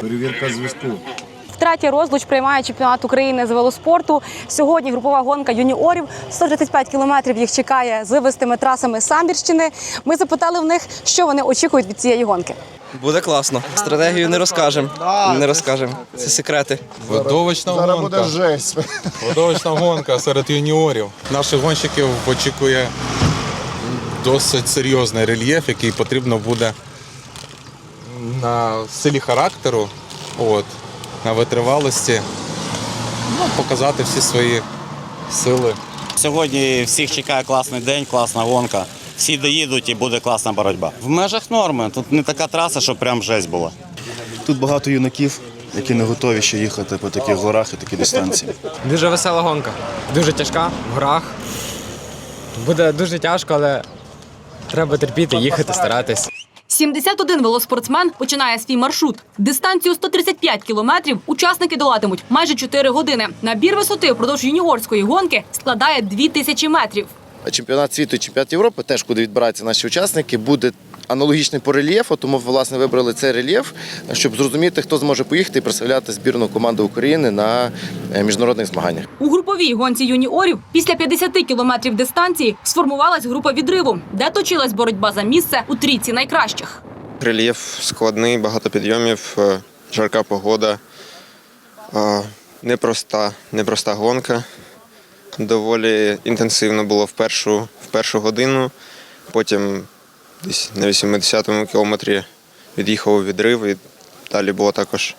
Перевірка зв'язку. Втретє розлуч приймає чемпіонат України з велоспорту. Сьогодні групова гонка юніорів. 135 кілометрів їх чекає з вивистими трасами Самбірщини. Ми запитали в них, що вони очікують від цієї гонки. Буде класно. Стратегію не розкажемо. Не розкажемо. Це секрети. Видовищна Зараз буде гонка. жесть. Видовищна гонка серед юніорів. Наших гонщиків очікує досить серйозний рельєф, який потрібно буде на силі характеру, от, на витривалості, ну, показати всі свої сили. Сьогодні всіх чекає класний день, класна гонка. Всі доїдуть і буде класна боротьба. В межах норми. Тут не така траса, щоб прям жесть була. Тут багато юнаків, які не готові ще їхати по таких горах і такі дистанції. Дуже весела гонка. Дуже тяжка в горах. Буде дуже тяжко, але треба терпіти, їхати, старатись. 71 велоспортсмен починає свій маршрут. Дистанцію 135 кілометрів учасники долатимуть майже 4 години. Набір висоти впродовж юніорської гонки складає 2000 метрів. чемпіонат світу чемпіонат Європи, теж куди відбираються наші учасники, буде аналогічний по рельєфу, тому власне вибрали цей рельєф, щоб зрозуміти, хто зможе поїхати і представляти збірну команду України на е, міжнародних змаганнях. У груповій гонці юніорів після 50 кілометрів дистанції сформувалась група відриву, де точилась боротьба за місце у трійці найкращих. Рельєф складний, багато підйомів, е, жарка погода, е, непроста, непроста гонка. Доволі інтенсивно було в першу, в першу годину. Потім десь на 80-му кілометрі від'їхав у відрив і далі була також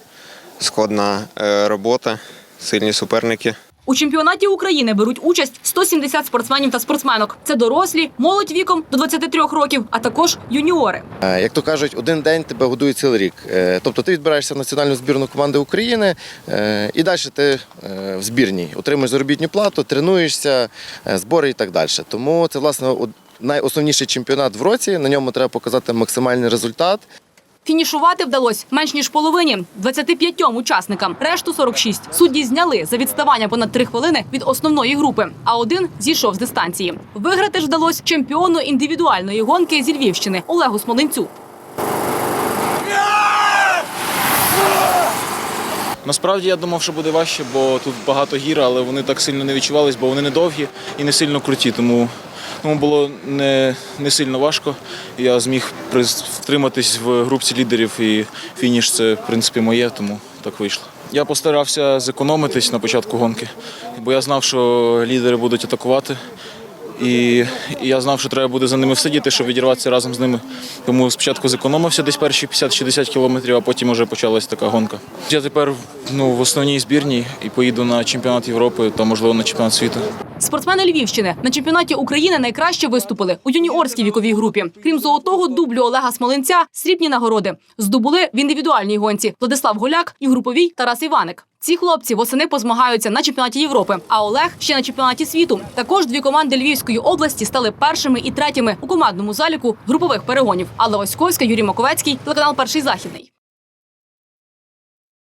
складна е, робота, сильні суперники. У чемпіонаті України беруть участь 170 спортсменів та спортсменок. Це дорослі, молодь віком до 23 років, а також юніори. Е, Як то кажуть, один день тебе годують цілий рік. Е, Тобто ти відбираєшся в національну збірну команди України і далі ти в збірній отримуєш заробітну плату, тренуєшся, збори і так далі. Тому це власне найосновніший чемпіонат в році. На ньому треба показати максимальний результат. Фінішувати вдалося менш ніж половині 25 учасникам. Решту 46. Судді зняли за відставання понад 3 хвилини від основної групи. А один зійшов з дистанції. Виграти ж вдалося чемпіону індивідуальної гонки зі Львівщини Олегу Смоленцю. Насправді я думав, що буде важче, бо тут багато гір, але вони так сильно не відчувались, бо вони не довгі і не сильно круті. Тому, тому було не, не сильно важко. Я зміг втриматись в групці лідерів, і фініш це в принципі моє, тому так вийшло. Я постарався зекономитись на початку гонки, бо я знав, що лідери будуть атакувати. І, і я знав, що треба буде за ними всидіти, щоб відірватися разом з ними. Тому спочатку зекономився десь перші 50-60 кілометрів, а потім вже почалась така гонка. Я тепер ну, в основній збірній і поїду на чемпіонат Європи та, можливо, на чемпіонат світу. Спортсмени Львівщини на чемпіонаті України найкраще виступили у юніорській віковій групі. Крім золотого дублю Олега Смоленця, срібні нагороди здобули в індивідуальній гонці Владислав Голяк і груповій Тарас Іваник. Ці хлопці восени позмагаються на чемпіонаті Європи, а Олег ще на чемпіонаті світу. Також дві команди Львівської області стали першими і третіми у командному заліку групових перегонів. Алла Оськовська, Юрій Маковецький, телеканал Перший західний.